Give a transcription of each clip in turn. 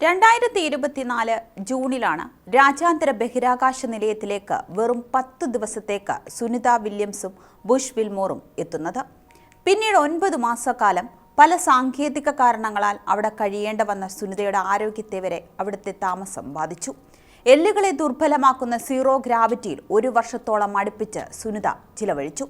രണ്ടായിരത്തി ഇരുപത്തിനാല് ജൂണിലാണ് രാജ്യാന്തര ബഹിരാകാശ നിലയത്തിലേക്ക് വെറും പത്ത് ദിവസത്തേക്ക് സുനിത വില്യംസും ബുഷ് വിൽമോറും എത്തുന്നത്. പിന്നീട് ഒൻപത് മാസക്കാലം പല സാങ്കേതിക കാരണങ്ങളാൽ അവിടെ കഴിയേണ്ട വന്ന സുനിതയുടെ ആരോഗ്യത്തെ വരെ അവിടുത്തെ താമസം ബാധിച്ചു. എല്ലുകളെ ദുർബലമാക്കുന്ന സീറോ ഗ്രാവിറ്റിയിൽ ഒരു വർഷത്തോളം അടുപ്പിച്ച് സുനിത ചിലവഴിച്ചു.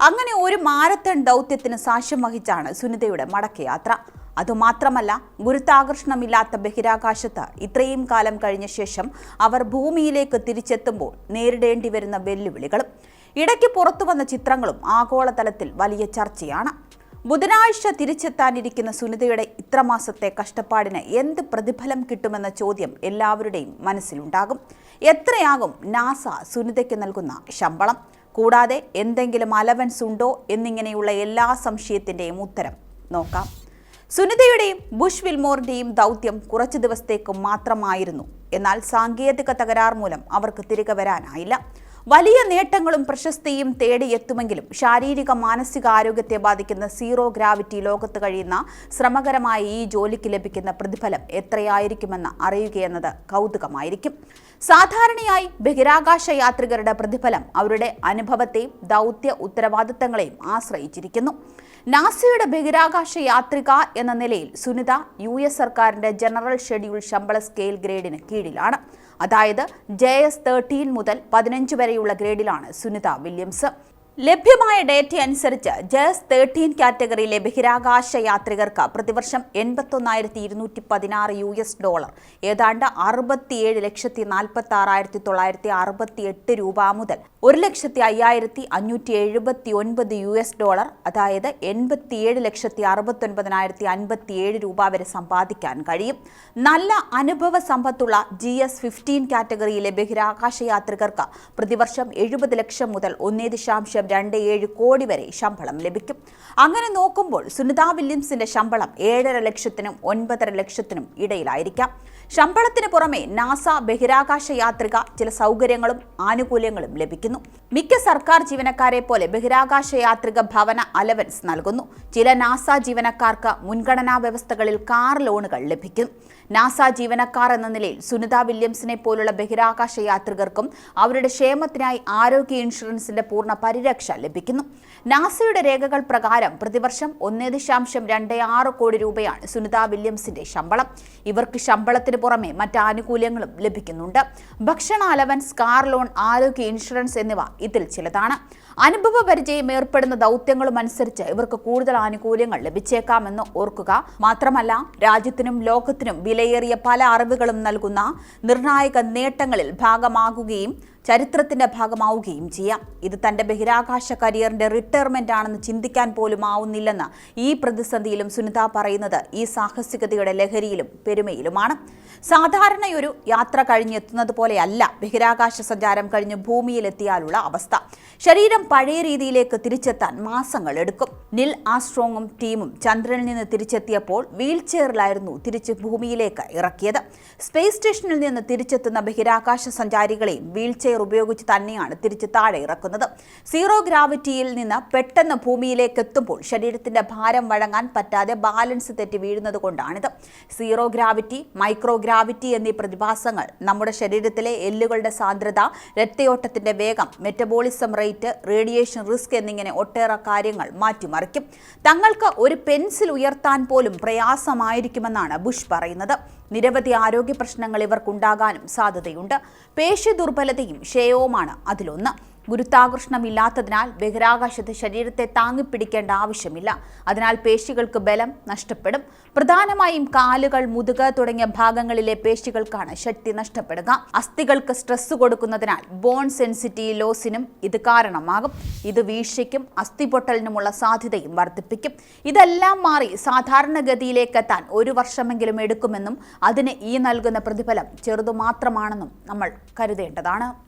അങ്ങനെ ഒരു മാരത്തൺ ദൗത്യത്തിന് സാക്ഷ്യം വഹിച്ചാണ് സുനിതയുടെ മടക്കയാത്ര. അതുമാത്രമല്ല ഗുരുത്വാകർഷണമില്ലാത്ത ബഹിരാകാശത്ത് ഇത്രയും കാലം കഴിഞ്ഞ ശേഷം അവർ ഭൂമിയിലേക്ക് തിരിച്ചെത്തുമ്പോൾ നേരിടേണ്ടി വരുന്ന വെല്ലുവിളികളും ഇടയ്ക്ക് പുറത്തു വന്ന ചിത്രങ്ങളും ആഗോളതലത്തിൽ വലിയ ചർച്ചയാണ്. ബുധനാഴ്ച തിരിച്ചെത്താനിരിക്കുന്ന സുനിതയുടെ ഇത്രമാസത്തെ കഷ്ടപ്പാടിന് എന്ത് പ്രതിഫലം കിട്ടുമെന്ന ചോദ്യം എല്ലാവരുടെയും മനസ്സിലുണ്ടാകും. എത്രയാകും നാസ സുനിതയ്ക്ക് നൽകുന്ന ശമ്പളം? കൂടാതെ എന്തെങ്കിലും അലവൻസ് ഉണ്ടോ എന്നിങ്ങനെയുള്ള എല്ലാ സംശയത്തിന്റെയും ഉത്തരം നോക്കാം. സുനിതയുടെയും ബുഷ് വിൽമോറിന്റെയും ദൗത്യം കുറച്ചു ദിവസത്തേക്ക് മാത്രമായിരുന്നു. എന്നാൽ സാങ്കേതിക തകരാർ മൂലം അവർക്ക് തിരികെ വരാനായില്ല. വലിയ നേട്ടങ്ങളും പ്രശസ്തിയും തേടിയെത്തുമെങ്കിലും ശാരീരിക മാനസിക ആരോഗ്യത്തെ ബാധിക്കുന്ന സീറോ ഗ്രാവിറ്റി ലോകത്ത് കഴിയുന്ന ശ്രമകരമായ ഈ ജോലിക്ക് ലഭിക്കുന്ന പ്രതിഫലം എത്രയായിരിക്കുമെന്ന് അറിയുകയെന്നത് കൗതുകമായിരിക്കും. സാധാരണയായി ബഹിരാകാശ യാത്രികരുടെ പ്രതിഫലം അവരുടെ അനുഭവത്തെയും ദൗത്യ ഉത്തരവാദിത്തങ്ങളെയും ആശ്രയിച്ചിരിക്കുന്നു. നാസയുടെ ബഹിരാകാശ യാത്രിക എന്ന നിലയിൽ സുനിത യു എസ് സർക്കാരിന്റെ ജനറൽ ഷെഡ്യൂൾ ശമ്പള സ്കെയിൽ ഗ്രേഡിന് കീഴിലാണ്. അതായത് ജെ എസ് തേർട്ടീൻ മുതൽ പതിനഞ്ച് വരെയുള്ള ഗ്രേഡിലാണ് സുനിത വില്യംസ്. ലഭ്യമായ ഡേറ്റ അനുസരിച്ച് ജേസ് തേർട്ടീൻ കാറ്റഗറിയിലെ ബഹിരാകാശ യാത്രികർക്ക് പ്രതിവർഷം എൺപത്തൊന്നായിരത്തി ഇരുന്നൂറ്റി പതിനാറ് യു എസ് ഡോളർ ഏതാണ്ട് അറുപത്തിയേഴ് ലക്ഷത്തി നാൽപ്പത്തി ആറായിരത്തി തൊള്ളായിരത്തി അറുപത്തി എട്ട് രൂപ മുതൽ ഒരു ലക്ഷത്തി അയ്യായിരത്തി അഞ്ഞൂറ്റി എഴുപത്തി ഒൻപത് യു എസ് ഡോളർ അതായത് എൺപത്തിയേഴ് ലക്ഷത്തി അറുപത്തൊൻപതിനായിരത്തി അൻപത്തിയേഴ് രൂപ വരെ സമ്പാദിക്കാൻ കഴിയും. നല്ല അനുഭവ സമ്പത്തുള്ള ജി എസ് ഫിഫ്റ്റീൻ കാറ്റഗറിയിലെ ബഹിരാകാശ യാത്രികർക്ക് പ്രതിവർഷം എഴുപത് ലക്ഷം മുതൽ ഒന്നേ ദശാംശം രണ്ട് ഏഴ് കോടി വരെ ശമ്പളം ലഭിക്കും. അങ്ങനെ നോക്കുമ്പോൾ സുനിത വില്യംസിന്റെ ശമ്പളം ഏഴര ലക്ഷത്തിനും ഒൻപതര ലക്ഷത്തിനും ഇടയിലായിരിക്കാം. ശമ്പളത്തിന് പുറമെ നാസ ബഹിരാകാശ യാത്രിക ചില സൗകര്യങ്ങളും ആനുകൂല്യങ്ങളും ലഭിക്കുന്നു. മിക്ക സർക്കാർ ജീവനക്കാരെ പോലെ ബഹിരാകാശ യാത്രിക ഭവന അലവൻസ് നൽകുന്നു. ചില നാസ ജീവനക്കാർക്ക് മുൻഗണനാ വ്യവസ്ഥകളിൽ കാർ ലോണുകൾ ലഭിക്കും. നാസ ജീവനക്കാർ എന്ന നിലയിൽ സുനിത വില്യംസിനെ പോലുള്ള ബഹിരാകാശ യാത്രികർക്കും അവരുടെ ക്ഷേമത്തിനായി ആരോഗ്യ ഇൻഷുറൻസിന്റെ പൂർണ പരിരക്ഷ ലഭിക്കുന്നു. നാസയുടെ രേഖകൾ പ്രകാരം പ്രതിവർഷം ഒന്നേ ദശാംശം രണ്ട് ആറ് കോടി രൂപയാണ് സുനിത വില്യംസിന്റെ ശമ്പളം. ഇവർക്ക് ശമ്പളത്തിന് പുറമെ മറ്റ് ആനുകൂല്യങ്ങളും ലഭിക്കുന്നുണ്ട്. ഭക്ഷണ അലവൻസ് കാർ ലോൺ ആരോഗ്യ ഇൻഷുറൻസ് എന്നിവ ഇതിൽ ചിലതാണ്. അനുഭവ പരിചയം ഏർപ്പെടുന്ന ദൗത്യങ്ങളും അനുസരിച്ച് ഇവർക്ക് കൂടുതൽ ആനുകൂല്യങ്ങൾ ലഭിച്ചേക്കാമെന്ന് ഓർക്കുക. മാത്രമല്ല രാജ്യത്തിനും ലോകത്തിനും വിലയേറിയ പല അറിവുകളും നൽകുന്ന നിർണായക നേട്ടങ്ങളിൽ ഭാഗമാകുകയും ചരിത്രത്തിന്റെ ഭാഗമാവുകയും ചെയ്യാം. ഇത് തന്റെ ബഹിരാകാശ കരിയറിന്റെ റിട്ടയർമെന്റ് ആണെന്ന് ചിന്തിക്കാൻ പോലും ആവുന്നില്ലെന്ന് ഈ പ്രതിസന്ധിയിലും സുനിത പറയുന്നത് ഈ സാഹസികതയുടെ ലഹരിയിലും പെരുമയിലുമാണ്. സാധാരണയൊരു യാത്ര കഴിഞ്ഞെത്തുന്നത് പോലെയല്ല ബഹിരാകാശ സഞ്ചാരം കഴിഞ്ഞ് ഭൂമിയിലെത്തിയാലുള്ള അവസ്ഥ. ശരീരം പഴയ രീതിയിലേക്ക് തിരിച്ചെത്താൻ മാസങ്ങൾ എടുക്കും. നിൽ ആസ്ട്രോങ്ങും ടീമും ചന്ദ്രനിൽ നിന്ന് തിരിച്ചെത്തിയപ്പോൾ വീൽ ചെയറിലായിരുന്നു തിരിച്ച് ഭൂമിയിലേക്ക് ഇറക്കിയത്. സ്പേസ് സ്റ്റേഷനിൽ നിന്ന് തിരിച്ചെത്തുന്ന ബഹിരാകാശ സഞ്ചാരികളെയും വീൽ ഉപയോഗിച്ച് തന്നെയാണ് തിരിച്ച് താഴെ ഇറക്കുന്നത്. സീറോ ഗ്രാവിറ്റിയിൽ നിന്ന് പെട്ടെന്ന് ഭൂമിയിലേക്ക് എത്തുമ്പോൾ ശരീരത്തിന്റെ ഭാരം വഴങ്ങാൻ പറ്റാതെ ബാലൻസ് തെറ്റി വീഴുന്നത് കൊണ്ടാണിത്. സീറോ ഗ്രാവിറ്റി മൈക്രോ ഗ്രാവിറ്റി എന്നീ പ്രതിഭാസങ്ങൾ നമ്മുടെ ശരീരത്തിലെ എല്ലുകളുടെ സാന്ദ്രത രക്തയോട്ടത്തിന്റെ വേഗം മെറ്റബോളിസം റേറ്റ് റേഡിയേഷൻ റിസ്ക് എന്നിങ്ങനെ ഒട്ടേറെ കാര്യങ്ങൾ മാറ്റിമറിക്കും. തങ്ങൾക്ക് ഒരു പെൻസിൽ ഉയർത്താൻ പോലും പ്രയാസമായിരിക്കുമെന്നാണ് ബുഷ് പറയുന്നത്. നിരവധി ആരോഗ്യ പ്രശ്നങ്ങൾ ഇവർക്കുണ്ടാകാനും സാധ്യതയുണ്ട്. പേശി ദുർബലതയും ക്ഷയവുമാണ് അതിലൊന്ന്. ഗുരുത്വാകർഷണമില്ലാത്തതിനാൽ ബഹിരാകാശത്ത് ശരീരത്തെ താങ്ങിപ്പിടിക്കേണ്ട ആവശ്യമില്ല. അതിനാൽ പേശികൾക്ക് ബലം നഷ്ടപ്പെടും. പ്രധാനമായും കാലുകൾ മുതുക തുടങ്ങിയ ഭാഗങ്ങളിലെ പേശികൾക്കാണ് ശക്തി നഷ്ടപ്പെടുക. അസ്ഥികൾക്ക് സ്ട്രെസ് കൊടുക്കുന്നതിനാൽ ബോൺ സെൻസിറ്റി ലോസിനും ഇത് കാരണമാകും. ഇത് വീഴ്ചയ്ക്കും അസ്ഥിപൊട്ടലിനുമുള്ള സാധ്യതയും വർദ്ധിപ്പിക്കും. ഇതെല്ലാം മാറി സാധാരണഗതിയിലേക്ക് എത്താൻ ഒരു വർഷമെങ്കിലും എടുക്കുമെന്നും അതിന് ഈ നൽകുന്ന പ്രതിഫലം ചെറുതു മാത്രമാണെന്നും നമ്മൾ കരുതേണ്ടതാണ്.